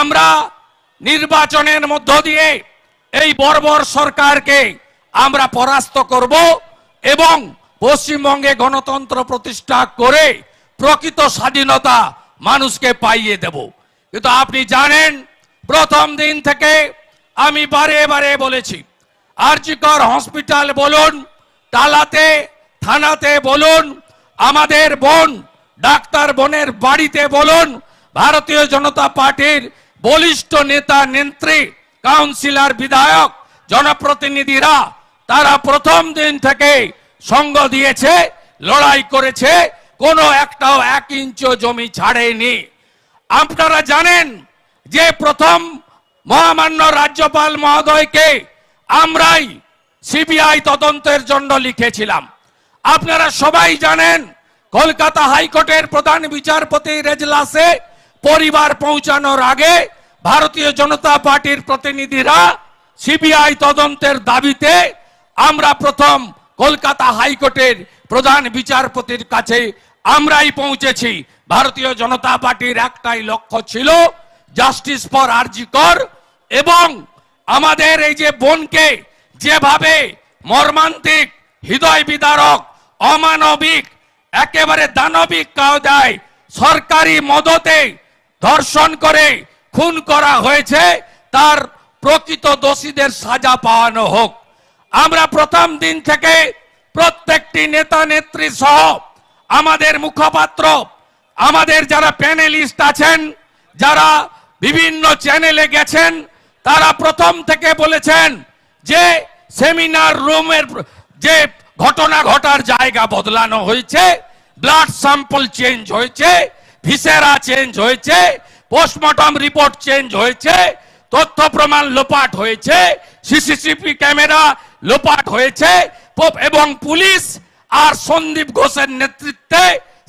আমরা নির্বাচনের মধ্য দিয়ে এই বর্বর সরকারকে আমরা পরাস্ত করব এবং পশ্চিমবঙ্গে গণতন্ত্র প্রতিষ্ঠা করে প্রকৃত স্বাধীনতা মানুষকে পাইয়ে দেব। কিন্তু আপনি জানেন, প্রথম দিন থেকে আমি বারে বারে বলেছি, আরজিকর হসপিটাল বলুন, টালাতে, থানাতে বলুন, আমাদের বোন, ডাক্তার বোনের বাড়িতে বলুন, ভারতীয় জনতা পার্টির বলিষ্ঠ নেতা নেত্রী, কাউন্সিলর, বিধায়ক, জনপ্রতিনিধিরা, তারা প্রথম দিন থেকে সঙ্গ দিয়েছে, লড়াই করেছে, কোনো একটাও এক ইঞ্চ জমি ছাড়েনি। আপনারা জানেন যে প্রথম মহামান্য রাজ্যপাল মহোদয়কে আমরাই সিবিআই তদন্তের জন্য লিখেছিলাম। আপনারা সবাই জানেন, কলকাতা হাইকোর্টের প্রধান বিচারপতির এজলাসে পরিবার পৌঁছানোর আগে ভারতীয় জনতা পার্টির প্রতিনিধিরা সিবিআই তদন্তের দাবিতে আমরা প্রথম কলকাতা হাইকোর্টের প্রধান বিচারপতির কাছে আমরাই পৌঁছেছি। ভারতীয় জনতা পার্টির একটাই লক্ষ্য ছিল জাস্টিস ফর আরজিকর এবং আমাদের এই যে বোনকে যেভাবে মর্মান্তিক, হৃদয় বিদারক, অমানবিক, একেবারে দানবিক কায়দায় সরকারি মদতে ধর্ষণ করে, খুন করা হয়েছে, তার প্রকৃত দোষীদের সাজা পাওয়ানো হোক। আমরা প্রথম দিন থেকে প্রত্যেকটি নেতা, নেত্রী সহ আমাদের মুখপাত্র, আমাদের যারা প্যানেলিস্ট আছেন, যারা বিভিন্ন চ্যানেলে গেছেন, তারা প্রথম থেকে বলেছেন যে সেমিনার রুমের যে ঘটনা ঘটার জায়গা বদলানো হয়েছে, ব্লাড স্যাম্পল চেঞ্জ হয়েছে ভিসেরা চেঞ্জ হয়েছে পোস্টমর্টম রিপোর্ট চেঞ্জ হয়েছে, তথ্য প্রমাণ লোপাট হয়েছে সিসিটিভি ক্যামেরা লোপাট হয়েছে এবং পুলিশ আর সন্দীপ ঘোষের নেতৃত্বে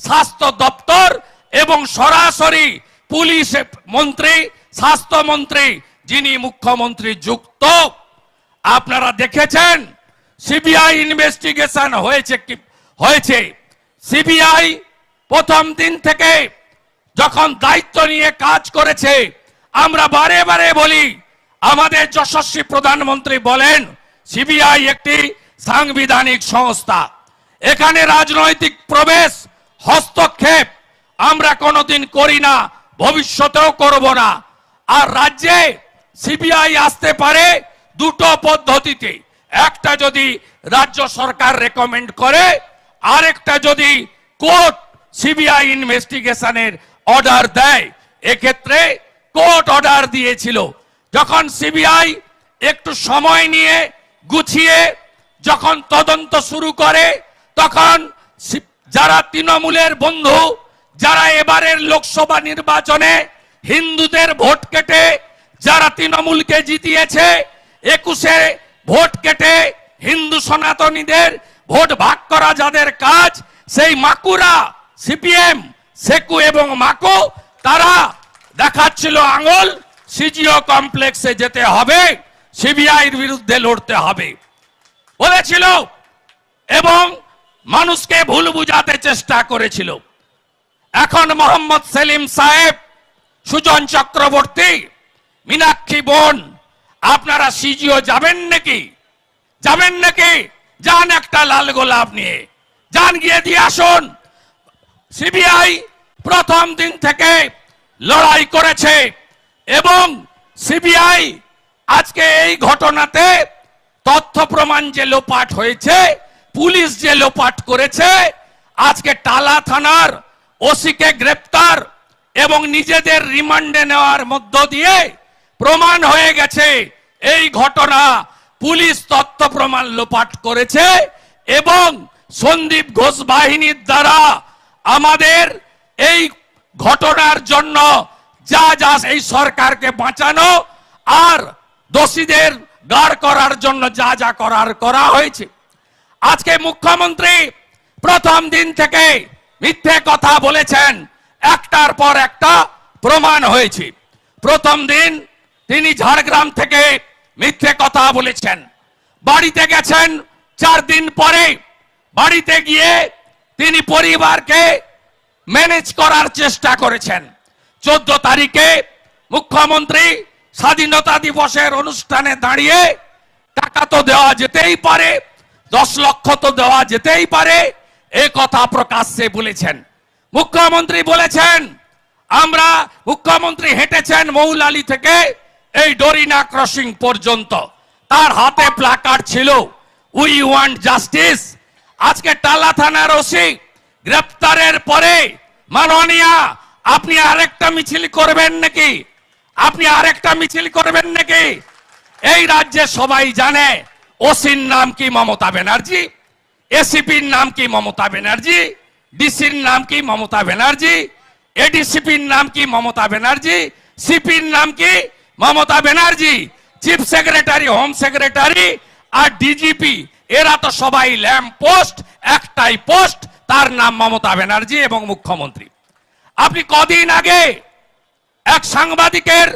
স্বাস্থ্য দপ্তর এবং সরাসরি পুলিশ মন্ত্রী স্বাস্থ্যমন্ত্রী যিনি মুখ্যমন্ত্রী যুক্ত। আপনারা দেখেছেন, সিবিআই ইনভেস্টিগেশন হয়েছে কি হয়েছে। সিবিআই প্রথম দিন থেকে যখন দায়িত্ব নিয়ে কাজ করেছে, আমরা বারে বারে বলি, আমাদের যশস্বী প্রধানমন্ত্রী বলেন, সিবিআই একটি সাংবিধানিক সংস্থা। এখানে রাজনৈতিক প্রবেশ, হস্তক্ষেপ, আমরা কোনোদিন করি না, ভবিষ্যতেও করব না। আর রাজ্যে সিবিআই আসতে পারে দুটো পদ্ধতিতে। একটা যদি রাজ্য সরকার রেকমেন্ড করে, আরেকটা যদি কোর্ট সিবিআই ইনভেস্টিগেশনের অর্ডার দেয়। এক্ষেত্রে কোর্ট অর্ডার দিয়েছিল। যখন সিবিআই একটু সময় নিয়ে গুছিয়ে যখন তদন্ত শুরু করে, তখন যারা তৃণমূলের বন্ধু, যারা এবারের লোকসভা নির্বাচনে হিন্দুদের ভোট কেটে যারা তৃণমূলকে জিতিয়েছে, একুশে ভোট কেটে হিন্দু সনাতনীদের ভোট ভাগ করা যাদের কাজ, সেই মাকুরা, সিপিএম সেকু এবং মাকো, তারা দেখাচ্ছিল আঙুল, সিজিও কমপ্লেক্সে যেতে হবে, সিবিআইয়ের বিরুদ্ধে লড়তে হবে। বলেছিল, এবং মানুষকে ভুল বুঝাতে চেষ্টা করেছিল। এখন মোহাম্মদ সেলিম সাহেব, সুজন চক্রবর্তী, মীনাক্ষী বোন, আপনারা সিজিও যাবেন নাকি? যাবেন নাকি? যান একটা লাল গোলাপ নিয়ে। যান গিয়ে দিয়ে আসুন। সিবিআই প্রথম দিন থেকে লড়াই করেছে এবং সিবিআই আজকে এই ঘটনাতে তথ্য প্রমাণ যে লোপাট হয়েছে, পুলিশ যে লোপাট করেছে, আজকে টালা থানার ওসিকে গ্রেপ্তার এবং নিজেদের রিমান্ডে নেওয়ার মধ্য দিয়ে প্রমাণ হয়ে গেছে এই ঘটনা পুলিশ তথ্য প্রমাণ লোপাট করেছে এবং সন্দীপ ঘোষ বাহিনীর দ্বারা আমাদের এই ঘটনার জন্য যা যা এই সরকারকে বাঁচানো আর দোষীদের গাড় করার জন্য যা যা করার করা হয়েছে। আজকে মুখ্যমন্ত্রী প্রথম দিন থেকে মিথ্যে কথা বলেছেন। একটার পর একটা প্রমাণ হয়েছে। প্রথম দিন তিনি ঝাড়গ্রাম থেকে মিথ্যে কথা বলেছেন। বাড়িতে গেছেন চার দিন পরে। বাড়িতে গিয়ে তিনি পরিবারকে ম্যানেজ করার চেষ্টা করেছেন। চোদ্দ তারিখে মুখ্যমন্ত্রী স্বাধীনতা দিবসের অনুষ্ঠানে দাঁড়িয়ে টাকা তো দেওয়া যেতেই পারে, দশ লক্ষ তো দেওয়া যেতেই পারে, এ কথা প্রকাশ্যে বলেছেন। মুখ্যমন্ত্রী বলেছেন, আমরা মুখ্যমন্ত্রী হেঁটেছেন মৌলালি থেকে এই ডোরিনা ক্রসিং পর্যন্ত। তার হাতে প্লাকার্ড ছিল উই ওয়ান্ট জাস্টিস আজকে টালা থানার ওসি গ্রেপ্তারের পরে, মাননীয়া, আপনি আরেকটা মিছিল করবেন নাকি? আপনি আরেকটা মিছিল করবেন নাকি? এই রাজ্যে সবাই জানে ওসির নাম কি মমতা ব্যানার্জি, এসিপির নাম কি মমতা ব্যানার্জি, ডিসির নাম কি মমতা ব্যানার্জি, এডিসিপির নাম কি মমতা ব্যানার্জি, সিপির নাম কি Mamata Banerjee, chief secretary, home secretary আর ডিজিপি এরা তো সবাই ল্যাম্প পোস্ট একটাই পোস্ট, তার নাম মমতা ব্যানার্জি এবং মুখ্যমন্ত্রী। আপনি কদিন আগে এক সাংবাদিকের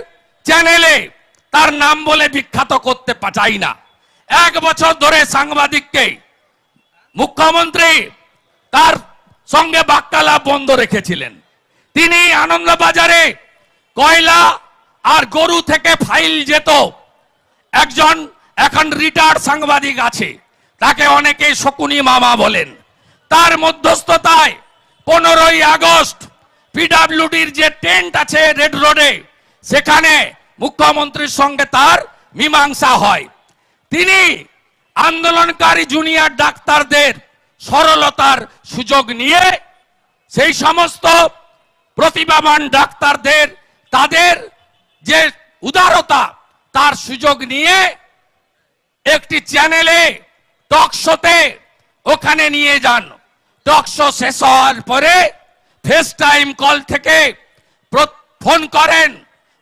চ্যানেলে তার নাম বলে বিখ্যাত করতে চাই না। এক বছর ধরে সাংবাদিককে মুখ্যমন্ত্রী তার সঙ্গে বাক্যালাপ বন্ধ রেখেছিলেন। তিনি আনন্দবাজারে কয়লা আর গরু থেকে ফাইল যেত। একজন এখন রিটায়ার্ড সাংবাদিক আছে। তাকে অনেকে শকুনি মামা বলেন। তার মধ্যস্থতায় পনেরোই আগস্ট পিডাব্লিউডির যে টেন্ট আছে রেড রোডে, সেখানে মুখ্যমন্ত্রীর সঙ্গে তার মীমাংসা হয়। তিনি আন্দোলনকারী জুনিয়র ডাক্তারদের সরলতার সুযোগ নিয়ে সেই সমস্ত প্রতিভাবান ডাক্তারদের, তাদের যে উদারতা, তার সুযোগ নিয়ে একটি চ্যানেলে টক শোতে ওখানে নিয়ে যান। টক শো শেষ হওয়ার পরে ফেস টাইম কল থেকে ফোন করেন।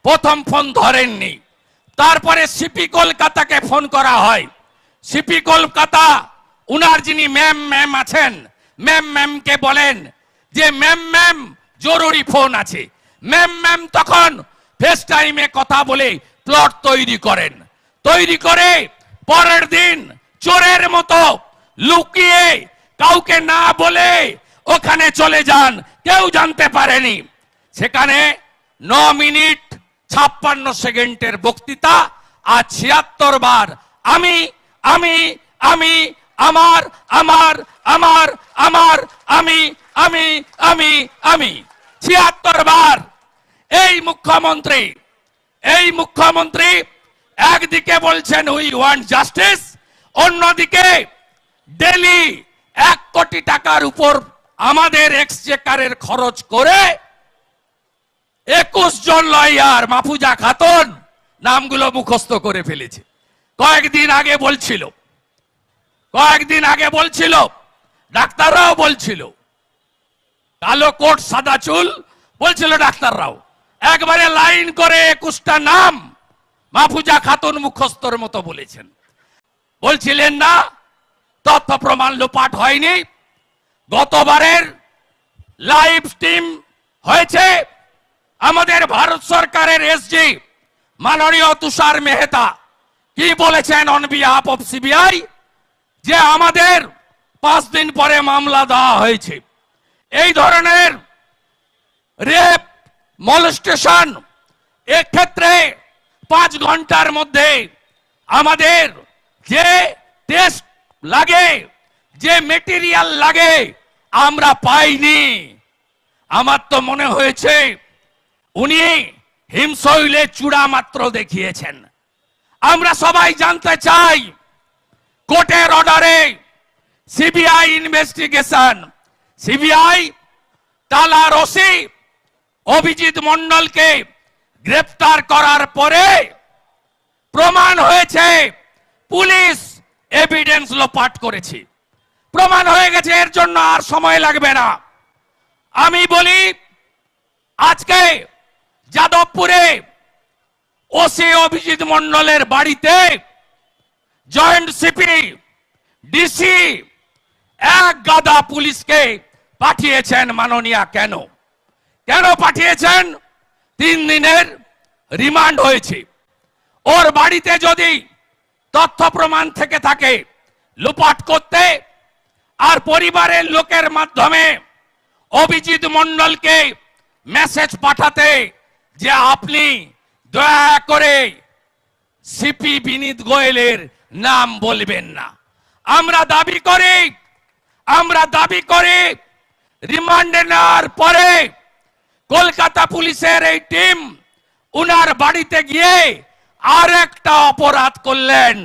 প্রথম ফোন ধরেননি। তারপরে সিপি কলকাতাকে ফোন করা হয়। সিপি কলকাতা, উনার যিনি ম্যাম ম্যাম আছেন ম্যাম ম্যামকে বলেন যে ম্যাম ম্যাম জরুরি ফোন আছে। ম্যাম ম্যাম তখন ফেস টাইমে কথা বলে প্লট তৈরি করেন। তৈরি করে পরের দিন চোরের মতো লুকিয়ে কাউকে না বলে ওখানে চলে যান। কেউ জানতে পারেনি। সেখানে ন মিনিট ছাপ্পান্ন সেকেন্ডের বক্তৃতা আর ছিয়াত্তর বার। আমি আমি আমি, আমার আমার আমার আমার, আমি আমি আমি আমি। ছিয়াত্তর বার। এই মুখ্যমন্ত্রী এই মুখ্যমন্ত্রী একদিকে বলছেন উই ওয়ান্ট জাস্টিস অন্যদিকে ডেলি এক কোটি টাকার উপর আমাদের এক্সচেকারের খরচ করে একুশ জন লয়ার মাফুজা খাতুন নামগুলো মুখস্থ করে ফেলেছে। কয়েকদিন আগে বলছিল, কয়েকদিন আগে বলছিল, ডাক্তাররাও বলছিল, কালো কোট, সাদা চুল, বলছিল ডাক্তাররাও, একবারে লাইন করে একুশটা নাম মাফুজা খাতুন মুখস্থর মতো বলেছেন। বলছিলেন না, তথ্য প্রমাণ লোপাট হয়নি। গতবারের লাইভ স্ট্রিম হয়েছে আমাদের ভারত সরকারের এসজি, মাননীয় তুষার মেহতা। কি বলেছেন অন বিহাফ অফ সিবিআই যে আমাদের পাঁচ দিন পরে মামলা দেওয়া হয়েছে। এই ধরনের রেপ, মলস্টেশন, এক্ষেত্রে পাঁচ ঘণ্টার মধ্যে আমাদের যে টেস্ট লাগে, যে মেটেরিয়াল লাগে, আমরা পাইনি। আমার তো মনে হয়েছে, উনি হিমশৈলে চূড়া মাত্র দেখিয়েছেন। আমরা সবাই জানতে চাই, কোর্টের অর্ডারে সিবিআই ইনভেস্টিগেশন, সিবিআই টালার ওসি অভিজিৎ মন্ডলকে গ্রেফতার করার পরে পুলিশ এভিডেন্স লোপাট করেছে। প্রমাণ হয়ে গেছে, এর জন্য আর সময় লাগবে না। আমি বলি, আজকে যাদবপুরে ওসি অভিজিৎ মন্ডলের বাড়িতে জয়েন্ট সিপি ডিসি এক গাদা পুলিশকে পাঠিয়েছেন মাননীয়া কেন? কেন পাঠিয়েছেন? তিন দিনের রিমান্ড হয়েছে। ওর বাড়িতে যদি তথ্য প্রমাণ থেকে থাকে, লুপাট করতে আর পরিবারের লোকের মাধ্যমে অভিজিৎ মন্ডলকে মেসেজ পাঠাতে যে আপনি দয়া করে সিপি বিনীত গোয়েলের নাম বলবেন না। আমরা দাবি করি, আমরা দাবি করি রিমান্ডে নেওয়ার পরে কলকাতা পুলিশের এই টিম উনার বাড়িতে গিয়ে আর একটা অপরাধ করলেন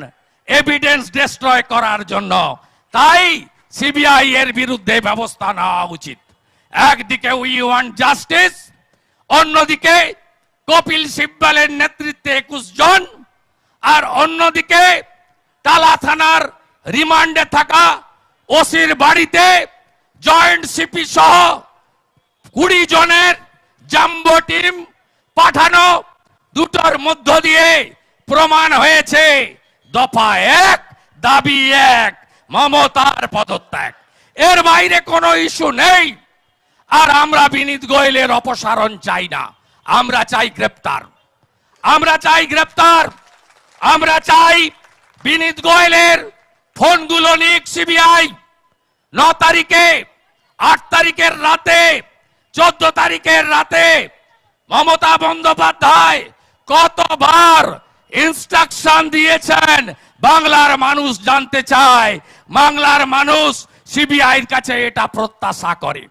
এভিডেন্স ডিস্ট্রয় করার জন্য। তাই সিবিআই এর বিরুদ্ধে ব্যবস্থা নেওয়া উচিত। একদিকে উই ওয়ান জাস্টিস অন্যদিকে কপিল সিব্বালের নেতৃত্বে একুশ জন, আর অন্যদিকে টালা থানার রিমান্ডে থাকা ওসির বাড়িতে জয়েন্ট সিপি সহ কুড়ি জনের জাম্বো টিম পাঠানো দুটোর মধ্য দিয়ে প্রমাণ হয়েছে, দফা এক, দাবি এক, মমতার পদত্যাগ। এর বাইরে কোনো ইস্যু নেই। আর আমরা বিনীত গোয়েলের অপসারণ চাই না। আমরা চাই গ্রেপ্তার। আমরা চাই গ্রেপ্তার। আমরা চাই বিনীত গোয়েলের ফোনগুলো নিক সিবিআই। ন তারিখে, আট তারিখের রাতে, চোদ্দ তারিখের রাতে মমতা বন্দ্যোপাধ্যায় কতবার ইনস্ট্রাকশন দিয়েছেন? বাংলার মানুষ জানতে চায়। বাংলার মানুষ সিবিআইয়ের কাছে এটা প্রত্যাশা করে।